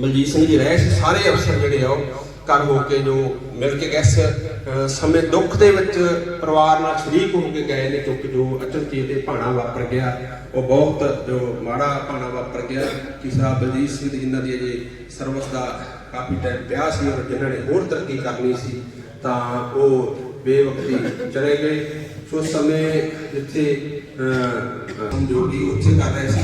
ਬਲਜੀਤ ਸਿੰਘ ਜੀ ਰਹਿ ਸਾਰੇ ਅਫਸਰ ਜਿਹੜੇ ਆ, ਉਹ ਕਰ ਹੋ ਕੇ ਜੋ ਮਿਲ ਕੇ ਗੈਸ ਸਮੇਂ ਦੁੱਖ ਦੇ ਵਿੱਚ ਪਰਿਵਾਰ ਨਾਲ ਸ਼ਰੀਕ ਹੋ ਕੇ ਗਏ ਨੇ, ਕਿਉਂਕਿ ਜੋ ਅਚਲ ਚੀਜ਼ ਦੇ ਭਾਣਾ ਵਾਪਰ ਗਿਆ, ਉਹ ਬਹੁਤ ਜੋ ਮਾੜਾ ਭਾਣਾ ਵਾਪਰ ਗਿਆ। ਕਿ ਬਲਜੀਤ ਸਿੰਘ ਜੀ, ਜਿਨ੍ਹਾਂ ਦੀ ਅਜੇ ਸਰਵਿਸ ਦਾ ਕਾਫੀ ਟਾਈਮ ਪਿਆ ਸੀ ਔਰ ਜਿਨ੍ਹਾਂ ਨੇ ਹੋਰ ਤਰੱਕੀ ਕਰਨੀ ਸੀ ਤਾਂ ਉਹ ਬੇਵਕਤੀ ਚਲੇ ਗਏ। ਸੋ ਸਮੇਂ ਜਿੱਥੇ ਅਹ, ਸੰਜੋਗੀ ਉੱਥੇ ਕਰ ਰਹੇ ਸੀ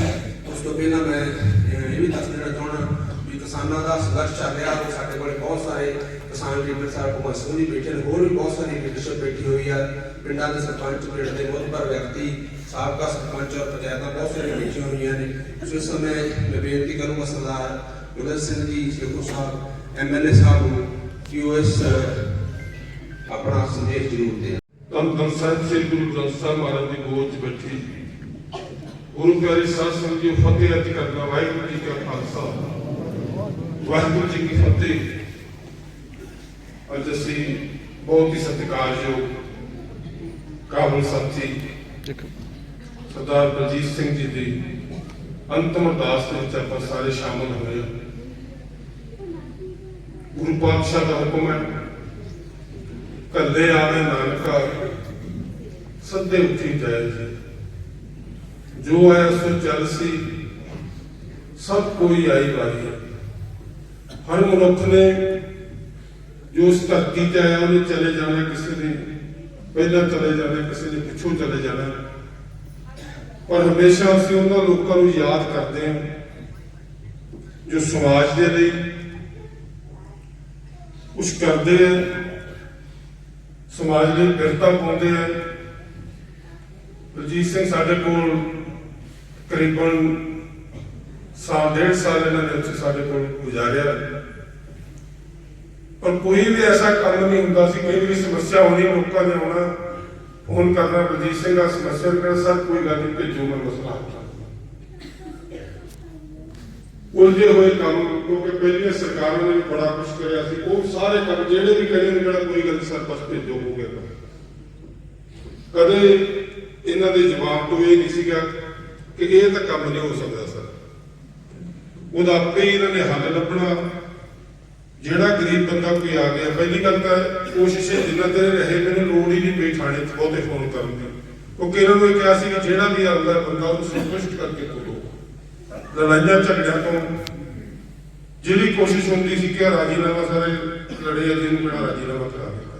ਉਸ ਤੋਂ ਪਹਿਲਾਂ ਮੈਂ ਇਹ ਵੀ ਦੱਸ ਦੇਣਾ ਚਾਹੁੰਦਾ ਵੀ ਕਿਸਾਨਾਂ ਦਾ ਸੰਘਰਸ਼ ਚੱਲ ਰਿਹਾ ਉਹ ਸਾਡੇ ਕੋਲ ਬਹੁਤ ਸਾਰੇ ਕਿਸਾਨ ਲੀਡਰ ਸਾਹਿਬ ਕੁਮਾਰ ਸਿੰਘ ਜੀ ਬੈਠੇ ਨੇ ਹੋਰ ਵੀ ਬਹੁਤ ਸਾਰੀ ਲੀਡਰਸ਼ਿਪ ਬੈਠੀ ਹੋਈ ਆ। ਪਿੰਡਾਂ ਦੇ ਸਰਪੰਚ ਪਿੰਡ ਦੇ ਮੁਖਬਰ ਵਿਅਕਤੀ ਸਾਬਕਾ ਸਰਪੰਚ ਔਰ ਪੰਚਾਇਤਾਂ ਬਹੁਤ ਸਾਰੀਆਂ ਬੈਠੀਆਂ ਹੋਈਆਂ ਨੇ। ਸੋ ਇਸ ਸਮੇਂ ਮੈਂ ਬੇਨਤੀ ਕਰੂੰਗਾ ਸਰਦਾਰ ਗੁਰਦੇਵ ਸਿੰਘ ਜੀ ਸ਼ੇਖੂ ਸਾਹਿਬ ਐਮਐਲਏ ਸਾਹਿਬ ਨੂੰ ਕਿ ਉਹ ਇਸ ਅਹ, ਆਪਣਾ ਸੰਦੇਸ਼ ਜ਼ਰੂਰ ਦੇਣ ਤਨ ਤਨ ਸਾਹਿਬ ਸ੍ਰੀ ਗੁਰੂ ਗ੍ਰੰਥ ਸਾਹਿਬ ਮਹਾਰਾਜ ਦੀ ਗੋਦ 'ਚ ਬੈਠੀ ਗੁਰੂ ਪਿਆਰੀ ਸਾਧ ਸੰਗਤ ਜੀ ਫਤਿਹ ਅਰਜ ਕਰਨਾ ਵਾਹਿਗੁਰੂ ਜੀ ਕਾ ਖਾਲਸਾ ਵਾਹਿਗੁਰੂ ਜੀ ਕੀ ਫਤਿਹ ਅੱਜ ਅਸੀਂ ਬਹੁਤ ਹੀ ਸਤਿਕਾਰਯੋਗ ਕਾਬਲ ਸਾਥੀ ਸਰਦਾਰ ਬਲਜੀਤ ਸਿੰਘ ਜੀ ਦੀ ਅੰਤਮ ਅਰਦਾਸ ਦੇ ਵਿੱਚ ਆਪਾਂ ਸਾਰੇ ਸ਼ਾਮਲ ਹੋਏ ਹਾਂ। ਗੁਰੂ ਪਾਤਸ਼ਾਹ ਦਾ ਹੁਕਮ ਹੈ ਕੱਲੇ ਆਵੇ ਨਾਨਕਾ ਸੱਦੇ ਉੱਠੀ ਜਾਏ ਜੀ। ਜੋ ਆਇਆ ਸੋ ਚੱਲ ਸੀ, ਸਭ ਕੋਈ ਆਈ ਵਾਰੀ ਹਰ ਮਨੁੱਖ ਨੇ ਜੋ ਉਸ ਧਰਤੀ ਤੇ ਆਇਆ, ਉਹਨੇ ਚਲੇ ਜਾਣਾ ਕਿਸੇ ਨੇ, ਪਹਿਲਾਂ ਚਲੇ ਜਾਣਾ, ਕਿਸੇ ਨੇ ਪਿੱਛੋਂ ਚਲੇ ਜਾਣਾ। ਪਰ ਹਮੇਸ਼ਾ ਅਸੀਂ ਉਹਨਾਂ ਲੋਕਾਂ ਨੂੰ ਯਾਦ ਕਰਦੇ ਹਾਂ ਜੋ ਸਮਾਜ ਦੇ ਲਈ ਕੁਝ ਕਰਦੇ ਆ, ਸਮਾਜ ਲਈ ਬਿਰਤਾ ਪਾਉਂਦੇ ਆ। ਬਲਜੀਤ ਸਿੰਘ ਸਾਡੇ ਕੋਲ ਤਕਰੀਬਨ ਸਾਲ, ਡੇਢ ਸਾਲ ਇਹਨਾਂ ਨੇ ਉੱਥੇ ਸਾਡੇ ਕੋਲ ਗੁਜ਼ਾਰਿਆ। ਪਰ ਕੋਈ ਵੀ ਐਸਾ ਕੰਮ ਨਹੀਂ ਹੁੰਦਾ ਸੀ, ਕੋਈ ਵੀ ਸਮੱਸਿਆ ਹੋਣੀ, ਲੋਕਾਂ ਨੇ ਆਉਣਾ। ਫੋਨ ਕਰਨਾ ਬਲਜੀਤ ਸਿੰਘ ਦਾ ਸਮੱਸਿਆ ਕਰਨਾ ਸਰ, ਕੋਈ ਗੱਲ ਨਹੀਂ, ਭੇਜੋ, ਮੈਂ ਮਸਲਾ ਹੱਲ ਉਲਝੇ ਹੋਏ ਕੰਮ, ਕਿਉਂਕਿ ਪਹਿਲੀਆਂ ਸਰਕਾਰਾਂ ਨੇ ਬੜਾ ਕੁਝ ਕਰਿਆ ਸੀ, ਉਹ ਸਾਰੇ ਕੰਮ ਜਿਹੜੇ ਵੀ ਕਰੇ ਜਿਹੜਾ ਕੋਈ ਗੱਲ ਸਰ, ਬਸ ਭੇਜੋ, ਹੋ ਗਿਆ ਕਦੇ ਇਹਨਾਂ ਦੇ ਜਵਾਬ ਤੋਂ ਇਹ ਨਹੀਂ ਸੀਗਾ ਕਿ ਇਹ ਤਾਂ ਕੰਮ ਨਹੀਂ ਹੋ ਸਕਦਾ, ਸਰ। ਉਹਦਾ ਆਪੇ ਇਹਨਾਂ ਨੇ ਹੱਲ ਲੱਭਣਾ। ਜਿਹੜਾ ਗਰੀਬ ਬੰਦਾ ਕੋਈ ਆ ਗਿਆ, ਪਹਿਲੀ ਗੱਲ ਤਾਂ ਕੋਸ਼ਿਸ਼ ਇਹ ਜਿੰਨਾ ਤੇ ਰਹੇ, ਮੈਨੂੰ ਲੋੜ ਹੀ ਨਹੀਂ ਪਈ ਥਾਣੇ 'ਚ ਬਹੁਤੇ ਫੋਨ ਕਰਨ ਦੀ। ਕਿਉਂਕਿ ਇਹਨਾਂ ਨੂੰ ਇਹ ਕਿਹਾ ਸੀ ਕਿ ਜਿਹੜਾ ਵੀ ਆਉਂਦਾ ਬੰਦਾ ਉਹਨੂੰ ਸੰਤੁਸ਼ਟ ਕਰਕੇ ਤੋਰੋ ਲੜਾਈਆਂ ਝਗੜਿਆਂ ਤੋਂ ਜਿਹੜੀ ਕੋਸ਼ਿਸ਼ ਹੁੰਦੀ ਸੀ ਕਿ ਰਾਜੀਨਾਮਾ ਸਾਰੇ ਲੜੇ ਆ, ਜਿਹਨੂੰ ਜਿਹੜਾ ਰਾਜੀਨਾਮਾ ਕਰਾ ਦਿੱਤਾ।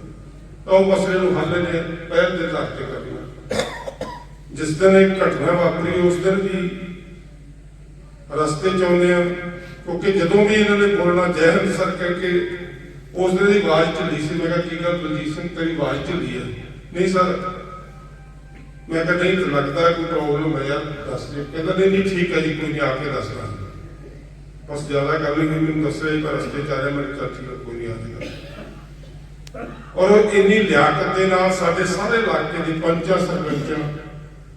ਤਾਂ ਉਹ ਮਸਲੇ ਨੂੰ ਹੱਲ ਨੇ ਪਹਿਲ ਦੇ ਆਧਾਰ ਤੇ ਕਰਨਾ ਜਿਸ ਦਿਨ ਇਹ ਘਟਨਾ ਵਾਪਰੀ, ਉਸ ਦਿਨ ਵੀ ਰਸਤੇ ਚ ਆਉਂਦੇ ਆ ਕਿਉਂਕਿ ਜਦੋਂ ਵੀ ਇਹਨਾਂ ਨੇ ਬੋਲਣਾ, ਜੈ ਸਰ ਕਰਕੇ ਉਸ ਦਿਨ ਦੀ ਆਵਾਜ਼ ਢਿੱਲੀ ਸੀ। ਮੈਂ ਕਿਹਾ, ਕੀ ਗੱਲ ਬਲਜੀਤ ਸਿੰਘ, ਤੇਰੀ ਆਵਾਜ਼ ਢਿੱਲੀ ਹੈ ਨਹੀਂ ਸਰ। ਮੈਂ ਕਿਹਾ, ਨਹੀਂ ਲੱਗਦਾ ਕੋਈ ਪ੍ਰੋਬਲਮ ਹੈ ਯਾਰ, ਦੱਸ ਦੇ। ਕਹਿੰਦਾ, ਨਹੀਂ ਨਹੀਂ, ਠੀਕ ਹੈ ਜੀ, ਕੋਈ ਨਹੀਂ, ਆ ਕੇ ਦੱਸਣਾ ਬਸ ਜ਼ਿਆਦਾ ਗੱਲ ਨਹੀਂ ਮੈਨੂੰ ਦੱਸਿਆ ਹੀ ਪਰ ਰਸਤੇ ਚ ਆ ਰਿਹਾ ਮੇਰੇ ਕਿਹਾ ਚੱਲ ਠੀਕ ਕੋਈ ਨਹੀਂ ਆ ਜਾਏਗਾ ਔਰ ਉਹ ਇੰਨੀ ਲਿਆਕਤ ਦੇ ਨਾਲ ਸਾਡੇ ਸਾਰੇ ਇਲਾਕੇ ਦੀ ਪੰਚਾਂ, ਸਰਪੰਚਾਂ,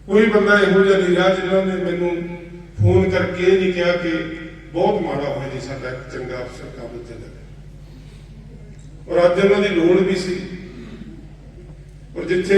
ਕੋਈ ਬੰਦਾ ਇਹੋ ਜਿਹਾ ਨਹੀਂ ਰਿਹਾ ਜਿਨ੍ਹਾਂ ਨੇ ਮੈਨੂੰ ਫੋਨ ਕਰਕੇ ਇਹ ਨਹੀਂ ਕਿਹਾ ਕਿ ਬਹੁਤ ਮਾੜਾ ਹੋਇਆ ਜੀ ਸਾਡਾ, ਇੱਕ ਚੰਗਾ ਅਫਸਰ ਕਾਬਲ ਤੇ ਲੱਗੇ। ਔਰ ਅੱਜ ਉਹਨਾਂ ਦੀ ਲੋੜ ਵੀ ਸੀ। ਔਰ ਜਿੱਥੇ